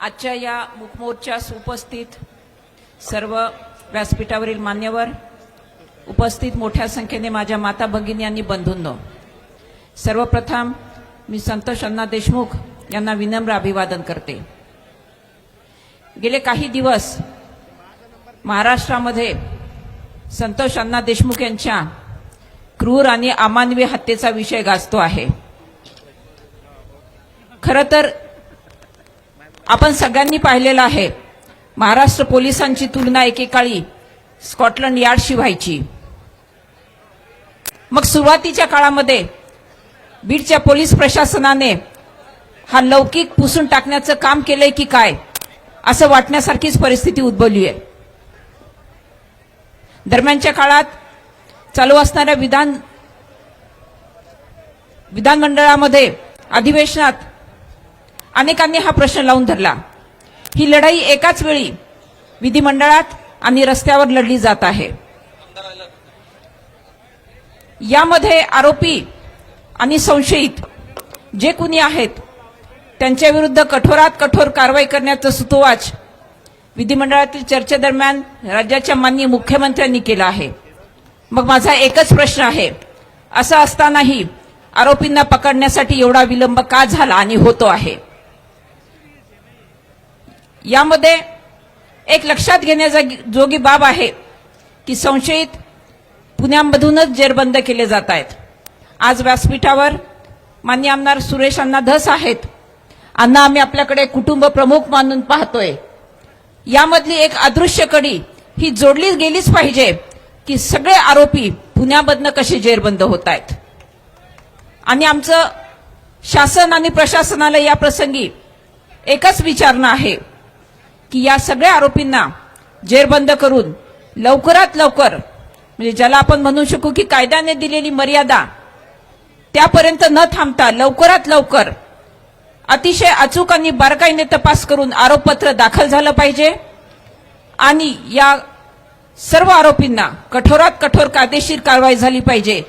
आजच्या या मुखमोर्चास उपस्थित सर्व व्यासपीठावरील मान्यवर उपस्थित मोठ्या संख्येने माझ्या माता भगिनी आणि बंधूंनो सर्वप्रथम मी संतोष अण्णा देशमुख यांना विनम्र अभिवादन करते. गेले काही दिवस महाराष्ट्रामध्ये संतोष अण्णा देशमुख यांच्या क्रूर आणि अमानवी हत्येचा विषय गाजतो आहे. खरं तर आपण सगळ्यांनी पाहिलेलं आहे. महाराष्ट्र पोलिसांची तुलना एकेकाळी स्कॉटलंड यार्डशी व्हायची मग सुरुवातीच्या काळामध्ये बीडच्या पोलीस प्रशासनाने हा लौकिक पुसून टाकण्याचं काम केलंय की काय असं वाटण्यासारखीच परिस्थिती उद्भवली आहे. दरम्यानच्या काळात चालू असणाऱ्या विधान विधानमंडळामध्ये अधिवेशनात अनेकांनी हा प्रश्न लावून धरला. ही लढाई एकाच वेळी विधिमंडळात आणि रस्त्यावर लढली जात आहे. यामध्ये आरोपी आणि संशयित जे कुणी आहेत त्यांच्या विरुद्ध कठोरात कठोर कारवाई करण्याचं सुतोवाच विधिमंडळातील चर्चेदरम्यान राज्याच्या माननीय मुख्यमंत्र्यांनी केलं आहे. मग माझा एकच प्रश्न आहे. असं असतानाही आरोपींना पकडण्यासाठी एवढा विलंब का झाला आणि होतो आहे? यामध्ये एक लक्षात घेण्याजोगी बाब आहे की संशयित पुण्यामधूनच जेरबंद केले जात आहेत. आज व्यासपीठावर मान्य आमदार सुरेश अण्णा धस आहेत. अण्णा आम्ही आपल्याकडे कुटुंब प्रमुख मानून पाहतोय. यामधली एक अदृश्य कडी ही जोडली गेलीच पाहिजे की सगळे आरोपी पुण्यामधनं कसे जेरबंद होत आहेत. आणि आमचं शासन आणि प्रशासनाला या प्रसंगी एकच विचारणं आहे. की या सगळ्या आरोपींना जेरबंद करून लवकरात लवकर म्हणजे ज्याला आपण म्हणू शकू की कायद्याने दिलेली मर्यादा त्यापर्यंत न थांबता लवकरात लवकर अतिशय अचूक आणि बारकाईने तपास करून आरोपपत्र दाखल झालं पाहिजे. आणि या सर्व आरोपींना कठोरात कठोर कायदेशीर कारवाई झाली पाहिजे.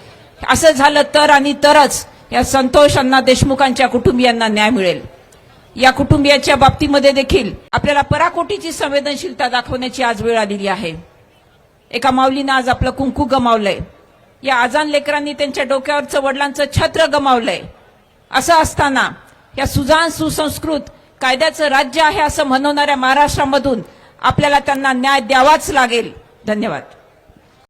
असं झालं तर आणि तरच या संतोष अण्णा देशमुखांच्या कुटुंबियांना न्याय मिळेल. या कुटुंबियाच्या बाबतीमध्ये देखील आपल्याला पराकोटीची संवेदनशीलता दाखवण्याची आज वेळ आलेली आहे. एका माऊलीनं आज आपलं कुंकू गमावलंय. या आजान लेकरांनी त्यांच्या डोक्यावरचं वडिलांचं छत्र गमावलंय. असं असताना या सुजान सुसंस्कृत कायद्याचं राज्य आहे असं म्हणवणाऱ्या महाराष्ट्रामधून आपल्याला त्यांना न्याय द्यावाच लागेल. धन्यवाद.